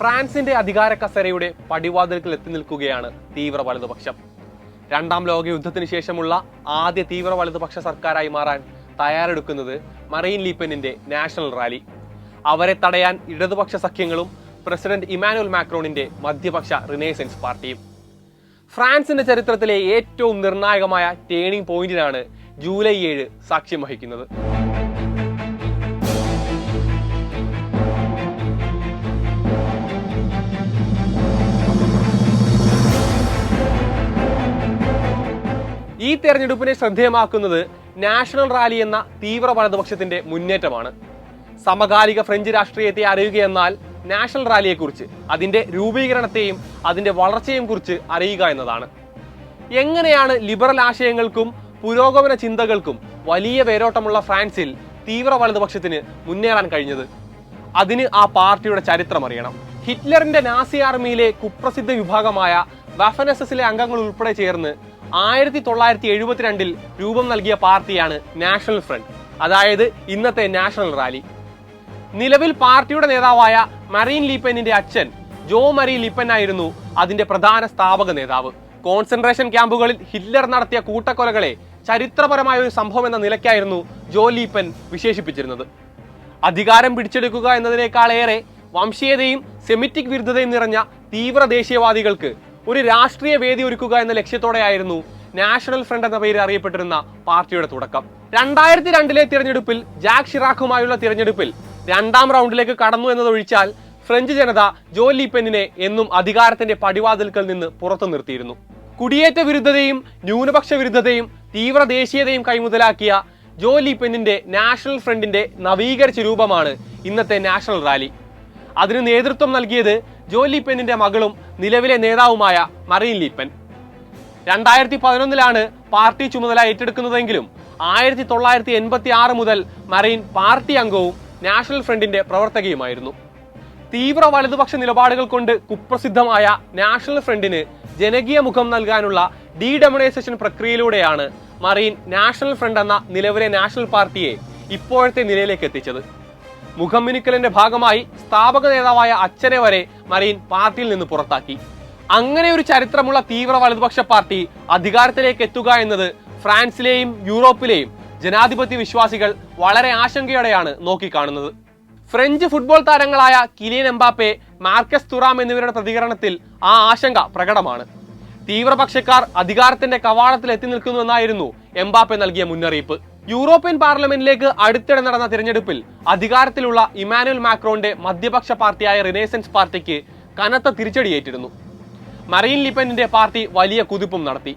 ഫ്രാൻസിന്റെ അധികാര കസേരയുടെ പടിവാതിൽക്കൽ എത്തി നിൽക്കുകയാണ് തീവ്ര വലതുപക്ഷം. രണ്ടാം ലോക യുദ്ധത്തിന് ശേഷമുള്ള ആദ്യ തീവ്ര വലതുപക്ഷ സർക്കാരായി മാറാൻ തയ്യാറെടുക്കുന്നത് മറീൻ ലീപ്പനിന്റെ നാഷണൽ റാലി. അവരെ തടയാൻ ഇടതുപക്ഷ സഖ്യങ്ങളും പ്രസിഡന്റ് ഇമാനുവൽ മാക്രോണിന്റെ മധ്യപക്ഷ റിനേസൻസ് പാർട്ടിയും. ഫ്രാൻസിന്റെ ചരിത്രത്തിലെ ഏറ്റവും നിർണായകമായ ടേണിംഗ് പോയിന്റിനാണ് ജൂലൈ ഏഴ് സാക്ഷ്യം വഹിക്കുന്നത്. തെരഞ്ഞെടുപ്പിനെ ശ്രദ്ധേയമാക്കുന്നത് നാഷണൽ റാലി എന്ന തീവ്ര വലതുപക്ഷത്തിന്റെ മുന്നേറ്റമാണ്. സമകാലിക ഫ്രഞ്ച് രാഷ്ട്രീയത്തെ അറിയുകയെന്നാൽ നാഷണൽ റാലിയെക്കുറിച്ച് അതിന്റെ രൂപീകരണത്തെയും അതിന്റെ വളർച്ചയെയും കുറിച്ച് അറിയുക എന്നതാണ്. എങ്ങനെയാണ് ലിബറൽ ആശയങ്ങൾക്കും പുരോഗമന ചിന്തകൾക്കും വലിയ വേരോട്ടമുള്ള ഫ്രാൻസിൽ തീവ്ര വലതുപക്ഷത്തിന് മുന്നേറാൻ കഴിഞ്ഞത്? അതിന് ആ പാർട്ടിയുടെ ചരിത്രം അറിയണം. ഹിറ്റ്ലറിന്റെ നാസി ആർമിയിലെ കുപ്രസിദ്ധ വിഭാഗമായ വഫനസസിലെ അംഗങ്ങൾ ഉൾപ്പെടെ ചേർന്ന് ആയിരത്തി തൊള്ളായിരത്തി എഴുപത്തിരണ്ടിൽ രൂപം നൽകിയ പാർട്ടിയാണ് നാഷണൽ ഫ്രണ്ട് അതായത് ഇന്നത്തെ നാഷണൽ റാലി. നിലവിൽ പാർട്ടിയുടെ നേതാവായ മറീൻ ലീപ്പനിന്റെ അച്ഛൻ ജോ മറി ലിപ്പൻ ആയിരുന്നു അതിന്റെ പ്രധാന സ്ഥാപക നേതാവ്. കോൺസെൻട്രേഷൻ ക്യാമ്പുകളിൽ ഹിറ്റ്ലർ നടത്തിയ കൂട്ടക്കൊലകളെ ചരിത്രപരമായ ഒരു സംഭവം എന്ന നിലയ്ക്കായിരുന്നു ജോ ലീപ്പൻ വിശേഷിപ്പിച്ചിരുന്നത്. അധികാരം പിടിച്ചെടുക്കുക എന്നതിനേക്കാളേറെ വംശീയതയും സെമിറ്റിക് വിരുദ്ധതയും നിറഞ്ഞ തീവ്ര ദേശീയവാദികൾക്ക് ഒരു രാഷ്ട്രീയ വേദി ഒരുക്കുക എന്ന ലക്ഷ്യത്തോടെയായിരുന്നു നാഷണൽ ഫ്രണ്ട് എന്ന പേര് അറിയപ്പെട്ടിരുന്ന പാർട്ടിയുടെ തുടക്കം. രണ്ടായിരത്തി രണ്ടിലെ തിരഞ്ഞെടുപ്പിൽ ജാക്ക് ഷിറാഖുമായുള്ള തിരഞ്ഞെടുപ്പിൽ രണ്ടാം റൗണ്ടിലേക്ക് കടന്നു എന്നതൊഴിച്ചാൽ ഫ്രഞ്ച് ജനത ജോലി പെന്നിനെ എന്നും അധികാരത്തിന്റെ പടിവാതിൽക്കൽ നിന്ന് പുറത്തു നിർത്തിയിരുന്നു. കുടിയേറ്റ വിരുദ്ധതയും ന്യൂനപക്ഷ വിരുദ്ധതയും തീവ്ര ദേശീയതയും കൈമുതലാക്കിയ ജോ പെന്നിന്റെ നാഷണൽ ഫ്രണ്ടിന്റെ നവീകരിച്ച രൂപമാണ് ഇന്നത്തെ നാഷണൽ റാലി. അതിന് നേതൃത്വം നൽകിയത് ജോ ലീപ്പനിന്റെ മകളും നിലവിലെ നേതാവുമായ മറീൻ ലീപ്പൻ രണ്ടായിരത്തി പതിനൊന്നിലാണ് പാർട്ടി ചുമതല ഏറ്റെടുക്കുന്നതെങ്കിലും ആയിരത്തി തൊള്ളായിരത്തി എൺപത്തി ആറ് മുതൽ മറീൻ പാർട്ടി അംഗവും നാഷണൽ ഫ്രണ്ടിന്റെ പ്രവർത്തകയുമായിരുന്നു. തീവ്ര വലതുപക്ഷ നിലപാടുകൾ കൊണ്ട് കുപ്രസിദ്ധമായ നാഷണൽ ഫ്രണ്ടിന് ജനകീയ മുഖം നൽകാനുള്ള ഡീഡെമണൈസേഷൻ പ്രക്രിയയിലൂടെയാണ് മറീൻ നാഷണൽ ഫ്രണ്ട് എന്ന നിലവിലെ നാഷണൽ പാർട്ടിയെ ഇപ്പോഴത്തെ നിലയിലേക്ക് എത്തിച്ചത്. മുഖം മിനുക്കലിന്റെ ഭാഗമായി സ്ഥാപക നേതാവായ അച്ഛനെ വരെ മറീൻ പാർട്ടിയിൽ നിന്ന് പുറത്താക്കി. അങ്ങനെ ഒരു ചരിത്രമുള്ള തീവ്ര വലതുപക്ഷ പാർട്ടി അധികാരത്തിലേക്ക് എത്തുക എന്നത് ഫ്രാൻസിലെയും യൂറോപ്പിലെയും ജനാധിപത്യ വിശ്വാസികൾ വളരെ ആശങ്കയോടെയാണ് നോക്കിക്കാണുന്നത്. ഫ്രഞ്ച് ഫുട്ബോൾ താരങ്ങളായ കിലിയൻ എംബാപ്പെ മാർക്കസ് തുറാം എന്നിവരുടെ പ്രതികരണത്തിൽ ആ ആശങ്ക പ്രകടമാണ്. തീവ്രപക്ഷക്കാർ അധികാരത്തിന്റെ കവാടത്തിൽ എത്തി നിൽക്കുന്നുവെന്നായിരുന്നു എംബാപ്പെ നൽകിയ മുന്നറിയിപ്പ്. യൂറോപ്യൻ പാർലമെന്റിലേക്ക് അടുത്തിടെ നടന്ന തിരഞ്ഞെടുപ്പിൽ അധികാരത്തിലുള്ള ഇമാനുവൽ മാക്രോന്റെ മധ്യപക്ഷ പാർട്ടിയായ റിനേസൻസ് പാർട്ടിക്ക് കനത്ത തിരിച്ചടിയേറ്റിരുന്നു. മറീൻ ലിപ്പനിന്റെ പാർട്ടി വലിയ കുതിപ്പും നടത്തി.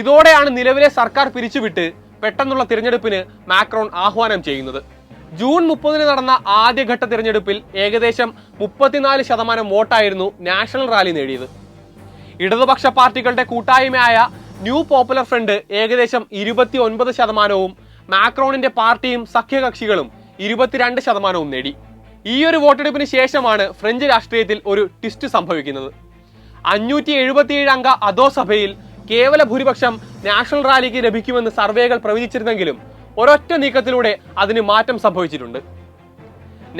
ഇതോടെയാണ് നിലവിലെ സർക്കാർ പിരിച്ചുവിട്ട് പെട്ടെന്നുള്ള തിരഞ്ഞെടുപ്പിന് മാക്രോൺ ആഹ്വാനം ചെയ്യുന്നത്. ജൂൺ മുപ്പതിന് നടന്ന ആദ്യഘട്ട തിരഞ്ഞെടുപ്പിൽ ഏകദേശം മുപ്പത്തിനാല് ശതമാനം വോട്ടായിരുന്നു നാഷണൽ റാലി നേടിയത്. ഇടതുപക്ഷ പാർട്ടികളുടെ കൂട്ടായ്മയായ ന്യൂ പോപ്പുലർ ഫ്രണ്ട് ഏകദേശം ഇരുപത്തി ഒൻപത് ശതമാനവും മാക്രോണിന്റെ പാർട്ടിയും സഖ്യകക്ഷികളും ഇരുപത്തിരണ്ട് ശതമാനവും നേടി. ഈ ഒരു വോട്ടെടുപ്പിന് ശേഷമാണ് ഫ്രഞ്ച് രാഷ്ട്രീയത്തിൽ ഒരു ട്വിസ്റ്റ് സംഭവിക്കുന്നത്. അഞ്ഞൂറ്റി എഴുപത്തിയേഴ് അംഗ അധോസഭയിൽ കേവല ഭൂരിപക്ഷം നാഷണൽ റാലിക്ക് ലഭിക്കുമെന്ന് സർവേകൾ പ്രവചിച്ചിരുന്നെങ്കിലും ഒരൊറ്റ നീക്കത്തിലൂടെ അതിന് മാറ്റം സംഭവിച്ചിട്ടുണ്ട്.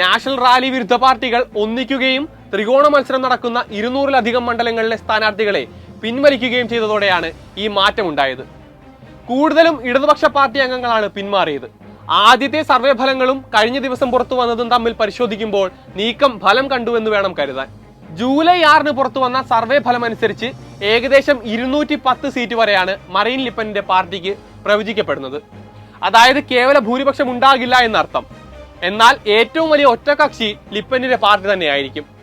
നാഷണൽ റാലി വിരുദ്ധ പാർട്ടികൾ ഒന്നിക്കുകയും ത്രികോണ മത്സരം നടക്കുന്ന ഇരുന്നൂറിലധികം മണ്ഡലങ്ങളിലെ സ്ഥാനാർത്ഥികളെ പിൻവലിക്കുകയും ചെയ്തതോടെയാണ് ഈ മാറ്റം ഉണ്ടായത് കൂടുതലും ഇടതുപക്ഷ പാർട്ടി അംഗങ്ങളാണ് പിന്മാറിയത്. ആദ്യത്തെ സർവേ ഫലങ്ങളും കഴിഞ്ഞ ദിവസം പുറത്തു വന്നതും തമ്മിൽ പരിശോധിക്കുമ്പോൾ നീക്കം ഫലം കണ്ടുവെന്ന് വേണം കരുതാൻ. ജൂലൈ ആറിന് പുറത്തു വന്ന സർവേ ഫലം അനുസരിച്ച് ഏകദേശം ഇരുന്നൂറ്റി പത്ത് സീറ്റ് വരെയാണ് മറീൻ ലിപ്പനിന്റെ പാർട്ടിക്ക് പ്രവചിക്കപ്പെടുന്നത്. അതായത് കേവല ഭൂരിപക്ഷം ഉണ്ടാകില്ല എന്നർത്ഥം. എന്നാൽ ഏറ്റവും വലിയ ഒറ്റകക്ഷി ലിപ്പനിന്റെ പാർട്ടി തന്നെയായിരിക്കും.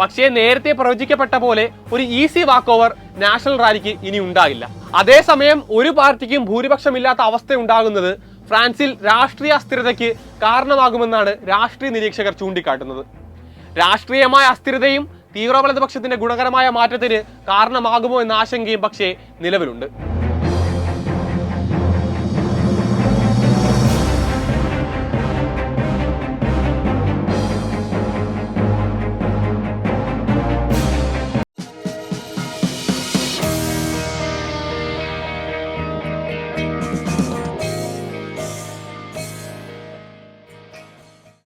പക്ഷേ നേരത്തെ പ്രവചിക്കപ്പെട്ട പോലെ ഒരു ഈസി വാക്ക് ഓവർ നാഷണൽ റാലിക്ക് ഇനി ഉണ്ടാകില്ല. അതേസമയം ഒരു പാർട്ടിക്കും ഭൂരിപക്ഷമില്ലാത്ത അവസ്ഥ ഉണ്ടാകുന്നത് ഫ്രാൻസിൽ രാഷ്ട്രീയ അസ്ഥിരതയ്ക്ക് കാരണമാകുമെന്നാണ് രാഷ്ട്രീയ നിരീക്ഷകർ ചൂണ്ടിക്കാട്ടുന്നത്. രാഷ്ട്രീയമായ അസ്ഥിരതയും തീവ്ര വലതുപക്ഷത്തിന്റെ ഗുണകരമായ മാറ്റത്തിന് കാരണമാകുമോ എന്ന ആശങ്കയും പക്ഷേ നിലവിലുണ്ട്.